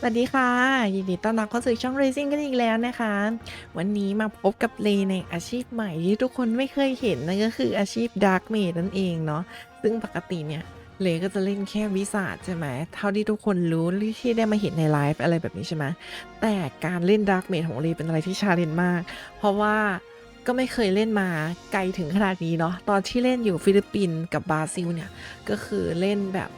สวัสดีค่ะ ยินดีต้อนรับเข้าสู่ช่อง Racing กันอีกแล้วนะคะ วันนี้มาพบกับเลในอาชีพใหม่ที่ทุกคนไม่เคยเห็นนั่นก็คืออาชีพ Dark Maid นั่นเองเนาะซึ่งปกติเนี่ยเลก็จะเล่นแค่วิสาใช่ไหมเท่าที่ทุกคนรู้ที่ได้มาเห็นในไลฟ์อะไรแบบนี้ใช่ไหมแต่การเล่น Dark Maid ของเลเป็นอะไรที่ชาเลนจ์มาก เพราะว่าก็ไม่เคยเล่นมาไกลถึงขนาดนี้เนาะตอนที่เล่นอยู่ฟิลิปปินส์กับบราซิลเนี่ยก็คือเล่นแบบ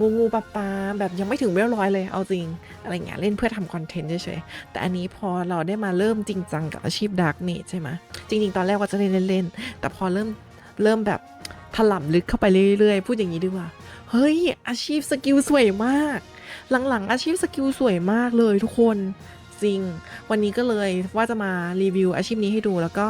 งูงูปลาปลาแบบยังไม่ถึงเรียบร้อยเลยเอาจริง อะไรเงี้ยเล่นเพื่อทำคอนเทนต์เฉยๆ แต่อันนี้พอเราได้มาเริ่มจริงจังกับอาชีพดาร์กเมดใช่ไหมจริง ๆ ตอนแรกว่าจะเล่นเล่นๆแต่พอเริ่มเริ่มแบบถล่ำลึกเข้าไปเรื่อยๆ พูดอย่างนี้ดีกว่า เฮ้ย อาชีพสกิลสวยมาก หลังๆ อาชีพสกิลสวยมากเลยทุกคน จริง วันนี้ก็เลยว่าจะมารีวิวอาชีพนี้ให้ดู แล้วก็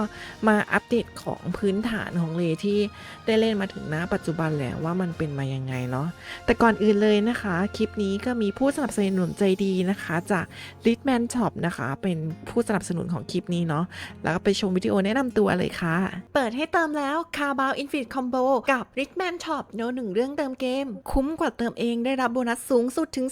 มาอัปเดตของพื้นฐานของเลที่ได้เล่นมาถึงณปัจจุบันแล้วว่ามันเป็นมายังไงเนาะแต่ก่อนอื่นเลยนะคะ คลิปนี้ก็มีผู้สนับสนุนใจดีนะคะ จาก r i c h m a n Shop นะคะ เป็นผู้สนับสนุนของคลิปนี้เนาะแล้วก็ไปชมวิดีโอแนะนำตัวเลยค่ะ เปิดให้เติมแล้ว c a r b o u Infinite Combo กับ r i c h m a n Shop โนหนึ่งเรื่องเติมเกม คุ้มกว่าเติมเองได้รับโบนัสสูงสุดถึง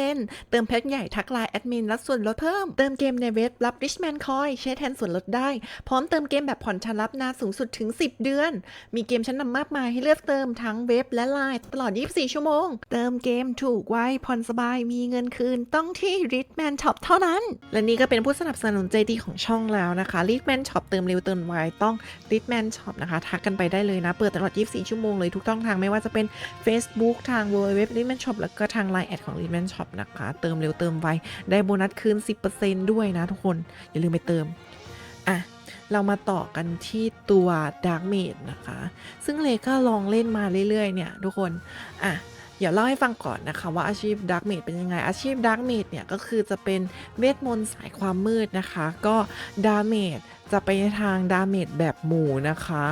10%เติมแพ็คใหญ่ทักไลน์แอดมินรับส่วนลดเพิ่มเติมเกมในเว็บรับ Richman Coin ใช้แทนส่วนลดได้ พร้อมเติมเกมแบบผ่อนชำระนานสูงสุดถึง 10 เดือน มีเกมชั้นนำมากมายให้เลือกเติมทั้งเว็บและไลน์ตลอด 24 ชั่วโมง เติมเกมถูกไวผ่อนสบายมีเงินคืนต้องที่ Richman Shop เท่านั้น และนี่ก็เป็นผู้สนับสนุนใจดีของช่องแล้วนะคะ Richman Shop เติมเร็วเติมไวต้อง Richman Shop นะคะ ทักกันไปได้เลยนะ เปิดตลอด 24 ชั่วโมงเลยทุกช่องทางไม่ว่าจะเป็น Facebook ทาง www Richman Shop แล้วก็ทาง Line แอดของ Richman Shop นะคะ เติมเร็วเติมไวได้โบนัสคืน 10%ด้วยนะทุกคน อย่าลืมไปเติม อะ เรามาต่อกันที่ตัว Dark Maid นะคะ ซึ่งเลก็ลองเล่นมาเรื่อย ๆ เนี่ย ทุกคน อะเดี๋ยวเล่าให้ฟังก่อนนะคะว่าอาชีพ Dark Maid เป็นยังไง อาชีพ Dark Maid เนี่ยก็คือจะเป็นเวทมนต์สายความมืดนะคะ ก็ดาเมจจะไปในทางดาเมจแบบหมู่นะคะ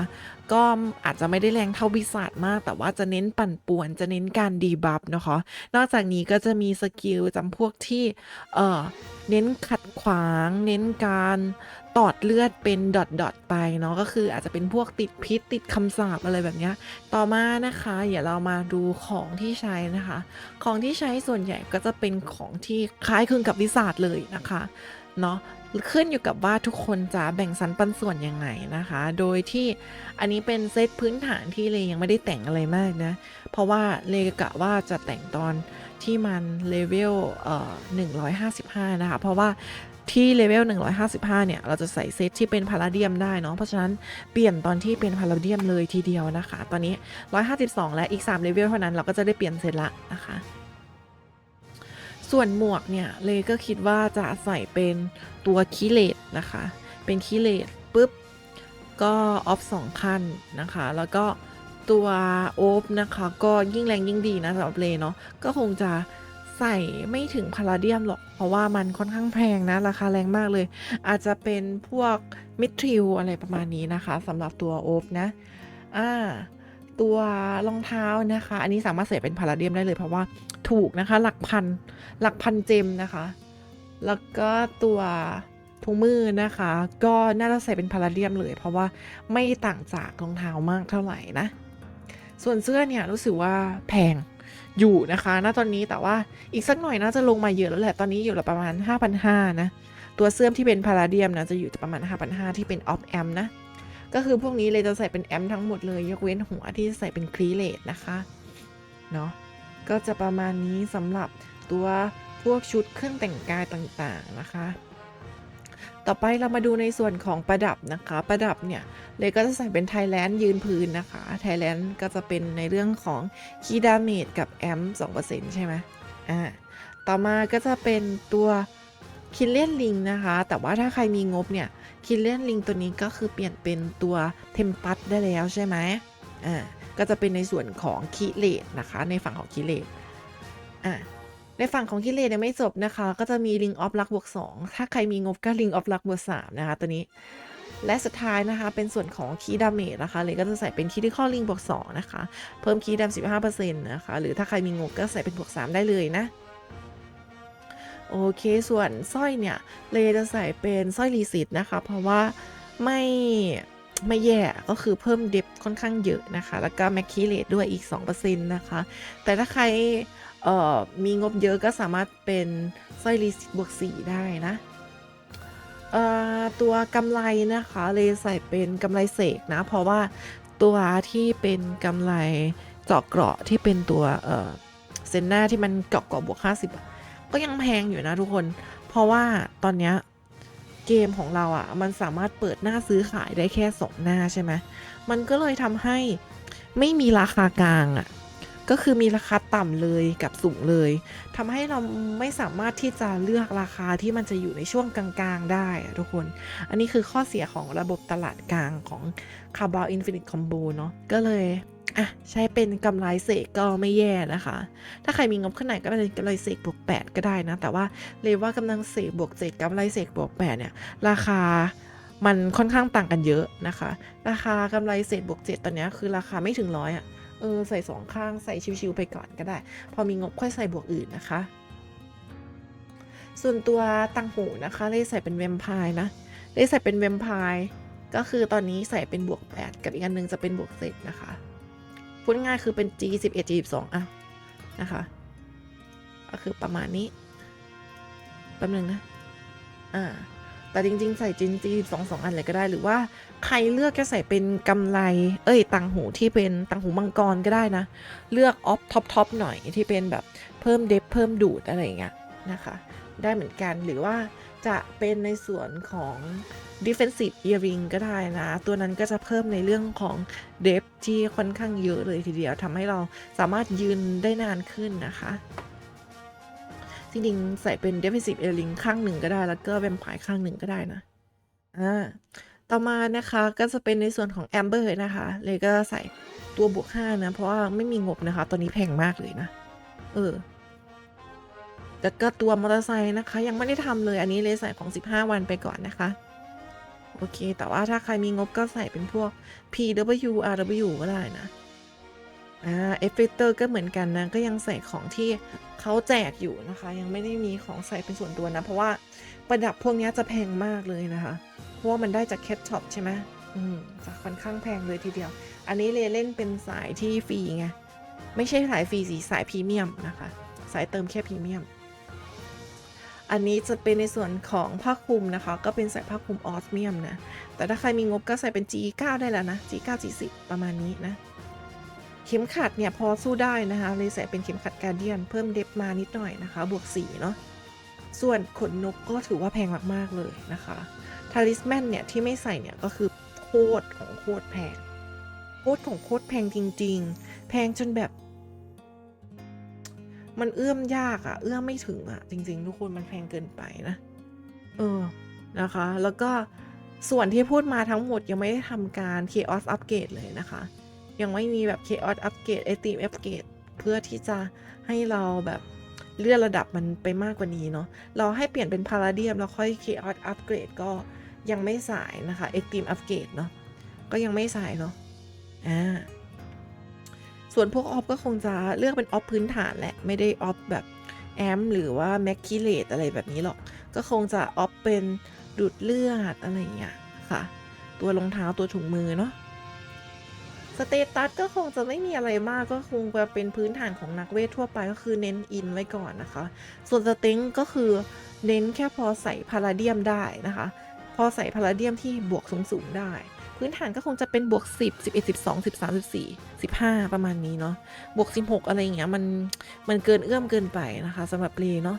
ก็อาจจะไม่ได้แรงเท่าวิสัทมาก แต่ว่าจะเน้นปั่นป่วนจะเน้นการดีบัฟนะคะ นอกจากนี้ก็จะมีสกิลจำพวกที่เอ่อเน้นขัดขวาง เน้นการตอดเลือดเป็นดอทดอทๆไปเนาะก็คืออาจจะเป็นพวกติดพิษติดคำสาปอะไรแบบนี้ต่อมานะคะเดี๋ยวเรามาดูของที่ใช้นะคะ ของที่ใช้ส่วนใหญ่ก็จะเป็นของที่คล้ายคลึงกับวิสาทเลยนะคะ เนาะขึ้นอยู่กับว่าทุกคนจะแบ่งสรรปันส่วนยังไงนะคะ โดยที่อันนี้เป็นเซตพื้นฐานที่เลยังไม่ได้แต่งอะไรมากนะ เพราะว่าเลกะว่าจะแต่งตอนที่มันเลเวลเอ่อ155 นะคะ เพราะว่าที่เลเวล155 เนี่ย เราจะใส่เซตที่เป็นพาราเดียมได้เนาะ เพราะฉะนั้นเปลี่ยนตอนที่เป็นพาราเดียมเลยทีเดียวนะคะ ตอนนี้ 152 และอีก 3 เลเวลเท่านั้นเราก็จะได้เปลี่ยนเซตละนะคะ ส่วนหมวกเนี่ยเลก็คิดว่าจะใส่เป็นตัวคีเลตนะคะ เป็นคีเลตปุ๊บก็ออฟสองขั้นนะคะ แล้วก็ตัวโอฟนะคะก็ยิ่งแรงยิ่งดีนะสำหรับเลเนาะก็คงจะใส่ไม่ถึงพาราเดียมหรอก เพราะว่ามันค่อนข้างแพงนะ ราคาแรงมากเลย อาจจะเป็นพวกมิทริลอะไรประมาณนี้นะคะสำหรับตัวโอฟนะ อ่า ตัวรองเท้านะคะ อันนี้สามารถใส่เป็นพาราเดียมได้เลยเพราะว่าถูกนะคะ หลักพันหลักพันเจมนะคะ แล้วก็ตัวถุงมือนะคะ ก็น่าจะใส่เป็นพาราเดียมเลย เพราะว่าไม่ต่างจากรองเท้ามากเท่าไหร่นะ ส่วนเสื้อเนี่ยรู้สึกว่าแพงอยู่นะคะณตอนนี้แต่ว่าอีกสักหน่อยน่าจะลงมาเยอะแล้วแหละ ตอนนี้อยู่ละประมาณ 5,500นะ ตัวเสื้อที่เป็นพาราเดียมนะจะอยู่ประมาณ 5,500 ที่เป็นออฟแอมนะ ก็คือพวกนี้เลยจะใส่เป็นแอมทั้งหมดเลย ยกเว้นหัวที่ใส่เป็นคลีเลตนะคะเนาะก็จะประมาณนี้สำหรับตัวพวกชุดเครื่องแต่งกายต่างๆนะคะ ต่อไปเรามาดูในส่วนของประดับนะคะ ประดับเนี่ยเลยก็จะใส่เป็นไทยแลนด์ยืนพื้นนะคะไทยแลนด์ก็จะเป็นในเรื่องของคีดาเมจกับแอม2%ใช่ไหมอ่าต่อมาก็จะเป็นตัวคินเลนลิงนะคะ แต่ว่าถ้าใครมีงบเนี่ย คินเลียนลิงตัวนี้ก็คือเปลี่ยนเป็นตัวเทมปัสได้แล้วใช่ไหมอ่าก็จะเป็นในส่วนของคิเลตนะคะ ในฝั่งของคิเลตอะในฝั่งของคิเลตยังไม่จบนะคะ ก็จะมีลิงออฟลักบวก2ถ้าใครมีงบก็ลิงออฟลักบวก3นะคะตัวนี้ และสุดท้ายนะคะ เป็นส่วนของคีดาเมจนะคะ เลยก็จะใส่เป็นคีดิคอลลิงบวก2นะคะ เพิ่มคีดาม15%นต์นะคะ หรือถ้าใครมีงบก็ใส่เป็นบวก3ได้เลยนะ โอเค ส่วนสร้อยเนี่ย เลจะใส่เป็นสร้อยรีสิตนะคะ เพราะว่าไม่ไม่แย่ก็คือเพิ่มเดฟค่อนข้างเยอะนะคะ แล้วก็แมคคีเลตด้วยอีก 2%นะคะ แต่ถ้าใครเอ่อมีงบเยอะก็สามารถเป็นสร้อยลิสบวกสีได้นะเอ่อตัวกำไรนะคะเลยใส่เป็นกำไรเสกนะ เพราะว่าตัวที่เป็นกำไรเจาะเกราะที่เป็นตัวเอ่อเซนหน้าที่มันเกาะเกราะบวก 50อะ ก็ยังแพงอยู่นะทุกคน เพราะว่าตอนเนี้ยเกมของเราอะ่ะ มันสามารถเปิดหน้าซื้อขายได้แค่สองหน้าใช่ไหมมันก็เลยทำให้ไม่มีราคากลางอะ่ะก็คือมีราคาต่ำเลยกับสูงเลยทำให้เราไม่สามารถที่จะเลือกราคาที่มันจะอยู่ในช่วงกลางๆ ได้ทุกคน อันนี้คือข้อเสียของระบบตลาดกลางของ c a r b a l Infinite Combo เนาะก็เลย อะใช้เป็นกำไรเสกก็ไม่แย่นะคะ ถ้าใครมีงบขึ้นไหนก็เป็นกำไรเสกบวก 8 ก็ได้นะ แต่ว่าเลยว่ากำลังเสกบวกเสกกำไรเสกบวก 8 เนี่ย ราคามันค่อนข้างต่างกันเยอะนะคะ ราคากำไรเศษบวก7ตอนนี้คือราคาไม่ถึงร้อยอะ เออใส่สองข้างใส่ชิวๆไปก่อนก็ได้ พอมีงบค่อยใส่บวกอื่นนะคะ ส่วนตัวตังหูนะคะเลยใส่เป็นแวมไพร์นะเลยใส่เป็นแวมไพร์ก็คือตอนนี้ใส่เป็นบวก8กับอีกอันหนึงจะเป็นบวกเศษนะคะ พูดง่ายคือเป็น G 11 G 12อะนะคะ ก็คือประมาณนี้แป๊บนึงนะ อ่า แต่จริง ๆ ใส่จินจีสองสองอันเลยก็ได้ หรือว่าใครเลือกจะใส่เป็นกำไร เอ้ย ตังหูที่เป็นตังหูมังกรก็ได้นะ เลือกออฟท็อปท็อปหน่อยที่เป็นแบบเพิ่มเดฟเพิ่มดูดอะไรอย่างเงี้ยนะคะ ได้เหมือนกัน หรือว่าจะเป็นในส่วนของ defensive earring ก็ได้นะ ตัวนั้นก็จะเพิ่มในเรื่องของเดฟที่ค่อนข้างเยอะเลยทีเดียวทำให้เราสามารถยืนได้นานขึ้นนะคะ จริงๆ ใส่เป็น defensive earring ข้างหนึ่งก็ได้ แล้วก็แวมไพร์ข้างหนึ่งก็ได้นะอ่าต่อมานะคะก็จะเป็นในส่วนของ Amber นะคะ เลยก็ใส่ตัวบวก5นะ เพราะว่าไม่มีงบนะคะ ตอนนี้แพงมากเลยนะ เออแล้วก็ตัวมอเตอร์ไซค์นะคะ ยังไม่ได้ทำเลยอันนี้เลยใส่ของ 15 วันไปก่อนนะคะ โอเค แต่ว่าถ้าใครมีงบก็ใส่เป็นพวก PW RW ก็ได้นะ อ่าเอฟเฟกเตอร์ก็เหมือนกันนะ ก็ยังใส่ของที่เขาแจกอยู่นะคะ ยังไม่ได้มีของใส่เป็นส่วนตัวนะ เพราะว่าประดับพวกนี้จะแพงมากเลยนะคะ เพราะว่ามันได้จากแคทช็อปใช่ไหมอืมจะค่อนข้างแพงเลยทีเดียว อันนี้เลยเล่นเป็นสายที่ฟรีไง ไม่ใช่สายฟรีสีสายพรีเมียมนะคะ สายเติมแค่พรีเมียม อันนี้จะเป็นในส่วนของผ้าคลุมนะคะ ก็เป็นสายผ้าคลุมออสเมียมนะ แต่ถ้าใครมีงบก็ใส่เป็น G9 ได้แล้วนะ G9 G10 ประมาณนี้นะ เข็มขัดเนี่ยพอสู้ได้นะคะ เลยใส่เป็นเข็มขัดการเดียน เพิ่มเดฟมานิดหน่อยนะคะ บวกสีเนาะ ส่วนขนนกก็ถือว่าแพงมากๆเลยนะคะทาริสแมนเนี่ยที่ไม่ใส่เนี่ยก็คือโคตรของโคตรแพง โคตรของโคตรแพงจริง ๆ แพงจนแบบ มันเอื้อมยากอะเอื้อมไม่ถึงอะจริง ๆ ทุกคนมันแพงเกินไปนะ เออนะคะ แล้วก็ส่วนที่พูดมาทั้งหมดยังไม่ได้ทำการ Chaos Upgrade เลยนะคะ ยังไม่มีแบบ Chaos Upgrade ไอตีม Upgrade เพื่อที่จะให้เราแบบเลื่อนระดับมันไปมากกว่านี้เนาะ เราให้เปลี่ยนเป็นพาราเดียมแล้วค่อย Chaos Upgrade ก็ยังไม่สายนะคะ Extreme Upgrade เนาะ ก็ยังไม่สายเนาะ อ่า ส่วนพวกออฟก็คงจะเลือกเป็นออฟพื้นฐานแหละ ไม่ได้ออฟแบบแอมหรือว่าแม็กคิเลตอะไรแบบนี้หรอก ก็คงจะออฟเป็นดูดเลือดอะไรอย่างเงี้ยค่ะ ตัวรองเท้าตัวถุงมือเนาะสเตตัสก็คงจะไม่มีอะไรมากก็คงจะเป็นพื้นฐานของนักเวททั่วไปก็คือเน้นอินไว้ก่อนนะคะ ส่วนสเต็งก็คือเน้นแค่พอใส่พาราเดียมได้นะคะ พอใส่พาราเดียมที่บวกสูงๆได้ พื้นฐานก็คงจะเป็นบวก 10 11 12 13 14 15 ประมาณนี้เนาะบวก 16 อะไรอย่างเงี้ยมันมันเกินเอื้อมเกินไปนะคะสำหรับเลเนาะ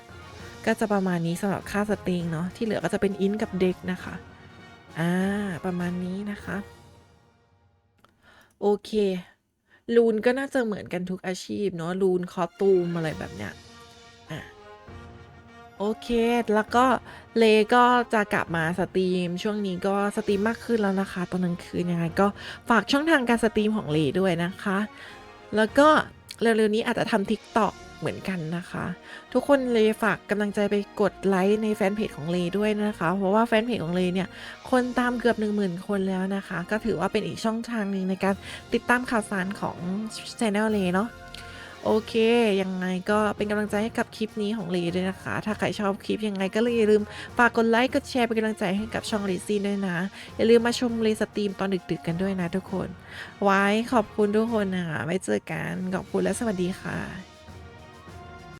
ก็จะประมาณนี้สำหรับค่าสเต็งเนาะที่เหลือก็จะเป็นอินกับเด็กนะคะอ่าประมาณนี้นะคะ โอเคลูนก็น่าจะเหมือนกันทุกอาชีพเนาะลูนคอตูมอะไรแบบเนี้ย โอเค แล้วก็เลก็จะกลับมาสตรีม ช่วงนี้ก็สตรีมมากขึ้นแล้วนะคะ ตอนกลางคืนยังไงก็ฝากช่องทางการสตรีมของเลด้วยนะคะ แล้วก็เร็วๆนี้อาจจะทำทิกตอกเหมือนกันนะคะ ทุกคนเลฝากกำลังใจไปกดไลค์ในแฟนเพจของเลด้วยนะคะ เพราะว่าแฟนเพจของเลเนี่ยคนตามเกือบ 10,000 คนแล้วนะคะ ก็ถือว่าเป็นอีกช่องทางหนึ่งในการติดตามข่าวสารของ Channel เลเนาะ โอเค ยังไงก็เป็นกำลังใจให้กับคลิปนี้ของลีด้วยนะคะ ถ้าใครชอบคลิปยังไงก็เลยอย่าลืมฝากกดไลค์กดแชร์เป็นกำลังใจให้กับช่องลีซี่ด้วยนะ อย่าลืมมาชมลีสตรีมตอนดึกๆกันด้วยนะทุกคน ไว้ขอบคุณทุกคนนะคะไว้เจอกันขอบคุณและสวัสดีค่ะ